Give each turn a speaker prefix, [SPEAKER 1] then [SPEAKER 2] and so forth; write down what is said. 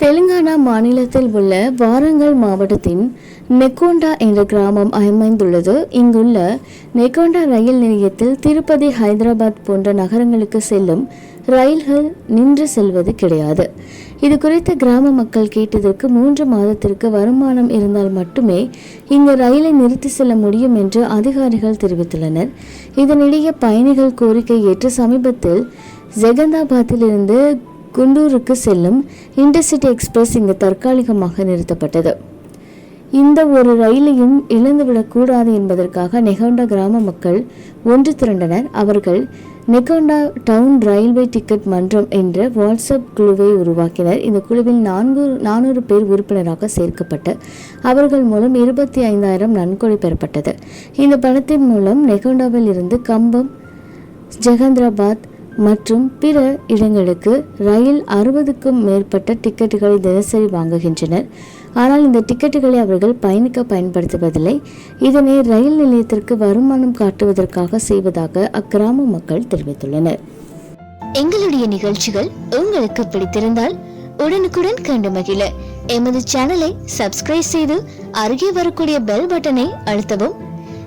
[SPEAKER 1] தெலுங்கானா மாநிலத்தில் உள்ள வாரங்கல் மாவட்டத்தின் நெக்கோண்டா என்ற கிராமம் அமைந்துள்ளது. இங்குள்ள நெக்கோண்டா ரயில் நிலையத்தில் திருப்பதி ஹைதராபாத் போன்ற நகரங்களுக்கு செல்லும் ரயில்கள் நின்று செல்வது கிடையாது. இது குறித்து கிராம மக்கள் கேட்டதற்கு மூன்று மாதத்திற்கு வருமானம் இருந்தால் மட்டுமே இங்கு ரயிலை நிறுத்தி செல்ல முடியும் என்று அதிகாரிகள் தெரிவித்துள்ளனர். இதனிடையே பயணிகள் கோரிக்கை ஏற்று சமீபத்தில் ஜெகந்தாபாத்தில் இருந்து குண்டூருக்கு செல்லும் இன்டர்சிட்டி எக்ஸ்பிரஸ் இங்கு தற்காலிகமாக நிறுத்தப்பட்டது. இந்த ஒரு ரயிலையும் இழந்துவிடக்கூடாது என்பதற்காக நெகோண்டா கிராம மக்கள் ஒன்று திரண்டனர். அவர்கள் நெகோண்டா டவுன் ரயில்வே டிக்கெட் மன்றம் என்ற வாட்ஸ்அப் குழுவை உருவாக்கினர். இந்த குழுவில் நான்கு நானூறு பேர் உறுப்பினராக சேர்க்கப்பட்டு அவர்கள் மூலம் இருபத்தி ஐந்தாயிரம் நன்கொடை பெறப்பட்டது. இந்த பணத்தின் மூலம் நெகோண்டாவில் இருந்து கம்பம் ஜெகந்திராபாத் மற்றும் பிற இடங்களுக்கு ரயில் அறுபதுக்கும் மேற்பட்ட டிக்கெட்டுகளை தினசரி வாங்குகின்றனர். ஆனால் இந்த டிக்கெட்டுகளை அவர்கள் பயணிக்க பயன்படுத்துவதில்லை. இதனை ரயில் நிலையத்திற்கு வருமானம் காட்டுவதற்காக செய்வதாக அக்கிராம மக்கள் தெரிவித்துள்ளனர்.
[SPEAKER 2] எங்களுடைய நிகழ்ச்சிகள் உங்களுக்கு பிடித்திருந்தால் உடனுக்குடன் கண்டு மகிழ. எமது சேனலை சப்ஸ்கிரைப் செய்து அருகே வரக்கூடிய பெல் பட்டனை அழுத்தவும்.